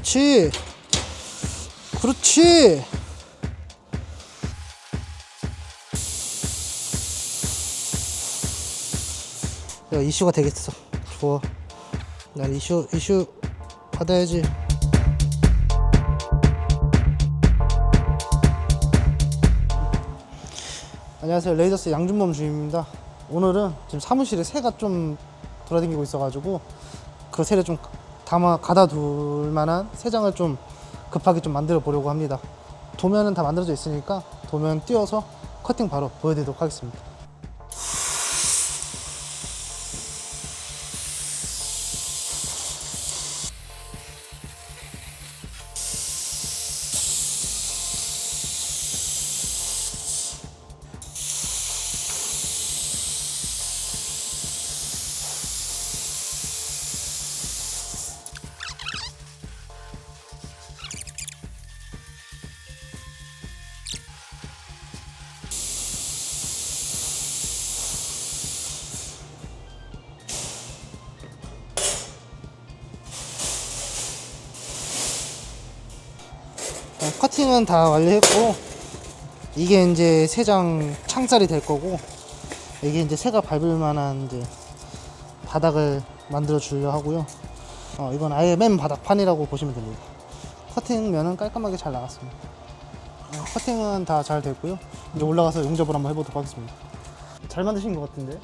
그렇지. 그렇지. 야 이슈가 되겠어. 좋아. 난 이슈 이슈 받아야지. 안녕하세요 레이더스 양준범 주임입니다. 오늘은 지금 사무실에 새가 좀 돌아다니고 있어가지고 그 새를 좀 담아 가다 둘 만한 새장을 좀 급하게 좀 만들어 보려고 합니다. 도면은 다 만들어져 있으니까 도면 띄워서 커팅 바로 보여드리도록 하겠습니다. 커팅은 다 완료했고 이게 이제 새장 창살이 될 거고 이게 이제 새가 밟을 만한 이제 바닥을 만들어 주려 하고요. 어, 이건 아예 맨 바닥판이라고 보시면 됩니다. 커팅면은 깔끔하게 잘 나갔습니다. 어, 커팅은 다 잘 됐고요. 이제 올라가서 용접을 한번 해보도록 하겠습니다. 잘 만드신 것 같은데?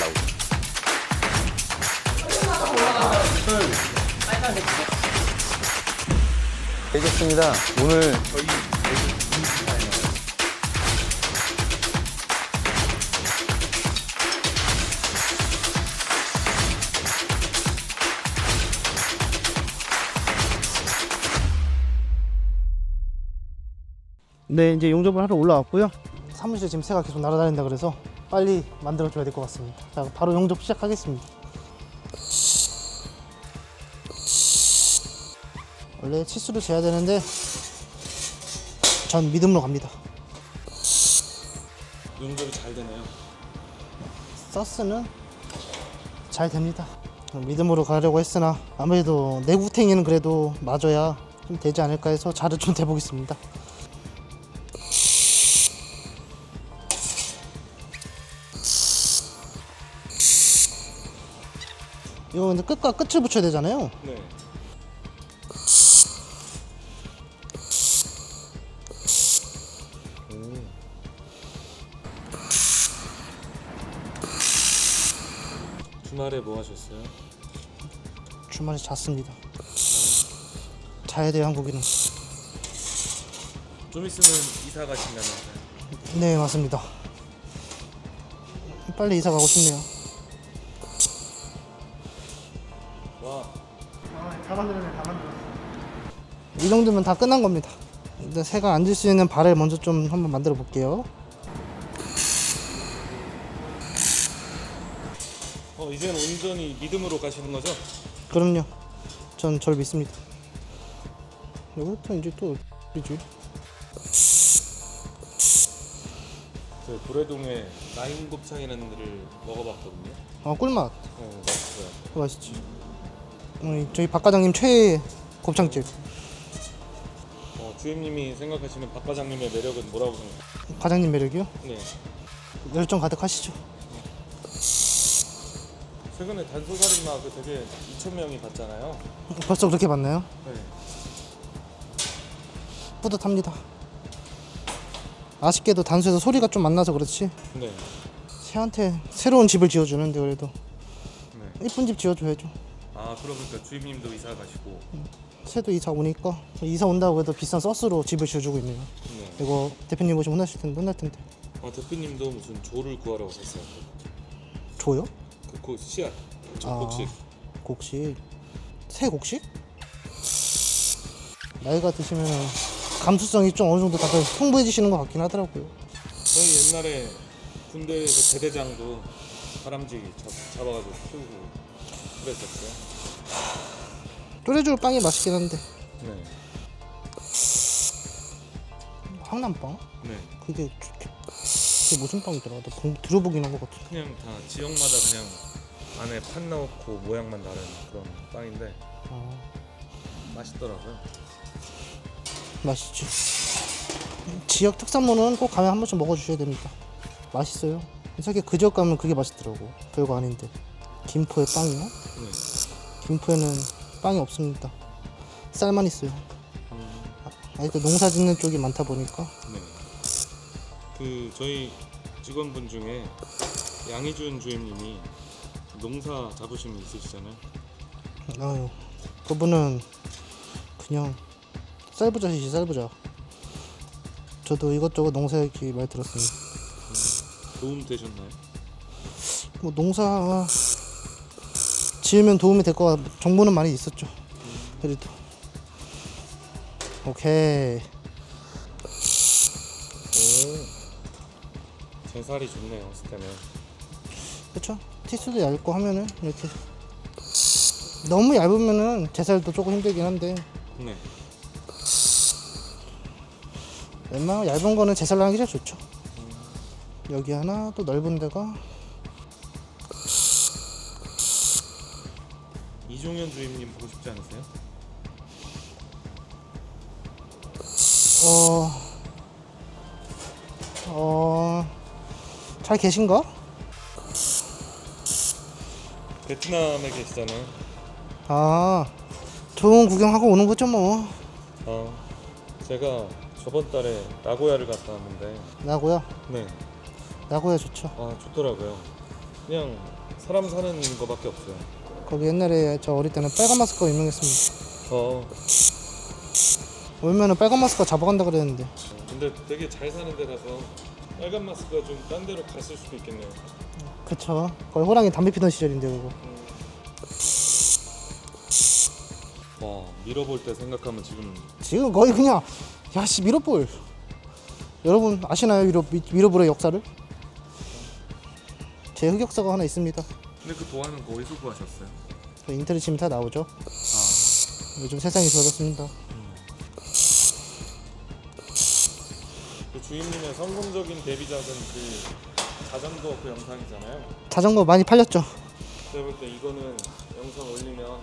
나오죠. 되겠습니다. 오늘 네, 이제 용접을 하러 올라왔고요. 사무실에 지금 새가 계속 날아다닌다 그래서 빨리 만들어줘야 될 것 같습니다. 자, 바로 용접 시작하겠습니다. 원래 치수로 재야 되는데 전 믿음으로 갑니다. 용접이 잘 되네요. 서스는 잘 됩니다. 믿음으로 가려고 했으나 아무래도 내구탱이는 그래도 맞아야 좀 되지 않을까 해서 잘을 좀 대보겠습니다. 이거 근데 끝과 끝을 붙여야 되잖아요. 네. 주말에 뭐 하셨어요? 주말에 잤습니다. 자야 돼요 한국인은. 좀 있으면 이사 가신다면서요? 네 맞습니다. 빨리 이사 가고 싶네요. 이 정도면 다 끝난 겁니다. 근데 새가 앉을 수 있는 발을 먼저 좀 한번 만들어 볼게요. 어 이제는 온전히 믿음으로 가시는 거죠? 그럼요. 전 절 믿습니다. 여기부터 이제 또 어디지? 저 고래동에 나인 곱창이라는 데를 먹어봤거든요. 아 꿀맛. 어, 맛있어요. 맛있지. 음, 저희 박 과장님 최애 곱창집. 어, 주임님이 생각하시는 박 과장님의 매력은 뭐라고 생각해요? 과장님 매력이요? 네. 열정 가득하시죠. 최근에 단소살인마 그 되게 2천 명이 봤잖아요. 벌써 그렇게 봤나요? 네. 뿌듯합니다. 아쉽게도 단수에서 소리가 좀 안 나서 그렇지. 네. 새한테 새로운 집을 지어주는데 그래도 네. 이쁜 집 지어줘야죠. 아 그러니까 주임님도 이사 가시고. 새도 이사 오니까 이사 온다고 해도 비싼 서스로 집을 지어주고 있네요. 네. 이거 대표님 보시면 혼나실 텐데 혼날 텐데. 아 대표님도 무슨 조를 구하러 오셨어요. 줘요? 그 그 씨앗. 전복식. 곡식. 새 곡식? 나이가 드시면 감수성이 좀 어느 정도 다들 풍부해지시는 것 같긴 하더라고요. 저희 옛날에 군대에서 대대장도 다람쥐 잡, 잡아가지고 키우고 그랬었어요. 쪼레쪼레 빵이 맛있긴 한데 네. 황남빵? 네. 그게 그게 무슨 빵이더라? 나 본- 들어보긴 한 것 같아. 그냥 다 지역마다 그냥 안에 판 넣고 모양만 다른 그런 빵인데 아, 맛있더라고요. 맛있지. 지역 특산물은 꼭 가면 한 번씩 먹어주셔야 됩니다. 맛있어요. 이상하게 그 지역 가면 그게 맛있더라고. 별거 아닌데. 김포에 빵이요? 네. 김포에는 빵이 없습니다. 쌀만 있어요. 음, 아직도 농사 짓는 쪽이 많다 보니까 네. 그 저희 직원분 중에 양희준 주임님이 농사 분 있으시잖아요. 아유 그분은 그냥 쌀부자시지 쌀부자. 저도 이것저것 농사짓기 많이 들었습니다. 도움 되셨나요? 뭐 농사 지으면 도움이 될거같 정보는 많이 있었죠. 그래도 오케이 제살이 좋네요, 스테는. 그렇죠. 티스도 얇고 하면은 이렇게 너무 얇으면은 제살도 조금 힘들긴 한데 네. 웬만하면 얇은 거는 제살로 하기 제일 좋죠. 여기 하나 또 넓은 데가 이종현 주임님 보고 싶지 않으세요? 어, 어, 잘 계신가? 베트남에 계시잖아요. 아, 좋은 구경하고 오는 거죠 뭐. 아, 제가 저번 달에 나고야를 갔다 왔는데, 나고야, 네, 나고야 좋죠. 아 좋더라고요. 그냥 사람 사는 거밖에 없어요. 거기 옛날에 저 어릴 때는 빨간 마스크가 유명했습니다. 어, 오면은 빨간 마스크가 잡아간다 그랬는데 근데 되게 잘 사는 데라서 빨간 마스크가 좀 딴 데로 갔을 수도 있겠네요. 그쵸. 거기 호랑이 담배 피던 시절인데 그거. 와, 밀어볼 때 생각하면 지금 지금 거의 그냥 야씨 미러볼. 여러분 아시나요 미러 미- 미러볼의 역사를? 제 흑역사가 하나 있습니다. 근데 그 도안은 거기서 구하셨어요? 그 인터넷 치면 다 나오죠. 아, 요즘 세상이 좋아졌습니다. 그 주임님의 성공적인 데뷔작은 그 자전거 그 영상이잖아요. 자전거 많이 팔렸죠. 제가 볼때 이거는 영상 올리면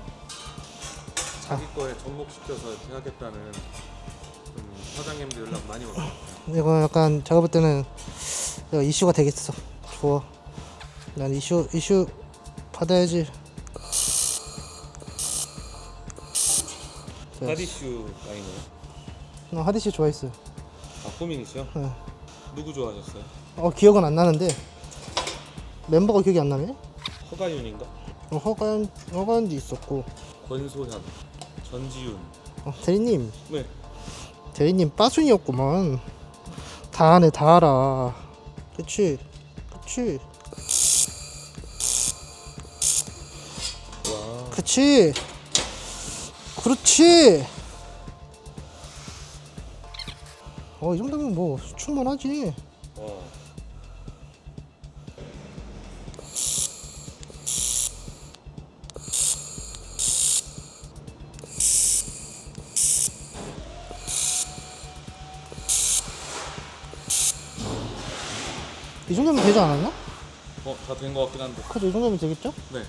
자기 거에 접목시켜서 이렇게 하겠다는 좀 사장님들 연락 많이 오고 이거 약간 제가 볼 때는 내가 이슈가 되겠어. 좋아. 난 이슈 이슈 받아야지. 네. 하디슈 라인이에요. 나 하디 씨 좋아했어요. 아 호민이시요? 네. 누구 좋아하셨어요? 어 기억은 안 나는데 멤버가 기억이 안 나네. 허가윤인가? 어, 허가연 허가연도 있었고 권소현, 전지윤. 어, 대리님 네. 대리님 빠순이었구만. 다 아네 다 알아. 그치 그치 와. 그치 그렇지. 어 이 정도면 뭐 충분하지. 와. 이 정도면 되지 않았나? 어, 다 된 것 같긴 한데. 그죠 이 정도면 되겠죠? 네.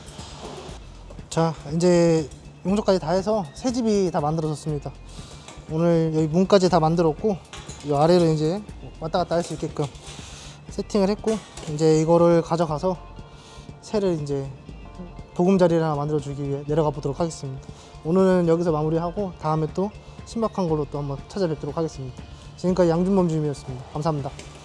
자 이제 용접까지 다 해서 새 집이 다 만들어졌습니다. 오늘 여기 문까지 다 만들었고 이 아래로 이제 왔다 갔다 할 수 있게끔 세팅을 했고 이제 이거를 가져가서 새를 이제 보금자리를 하나 만들어 주기 위해 내려가 보도록 하겠습니다. 오늘은 여기서 마무리하고 다음에 또 신박한 걸로 또 한번 찾아뵙도록 하겠습니다. 지금까지 양준범 주임이었습니다. 감사합니다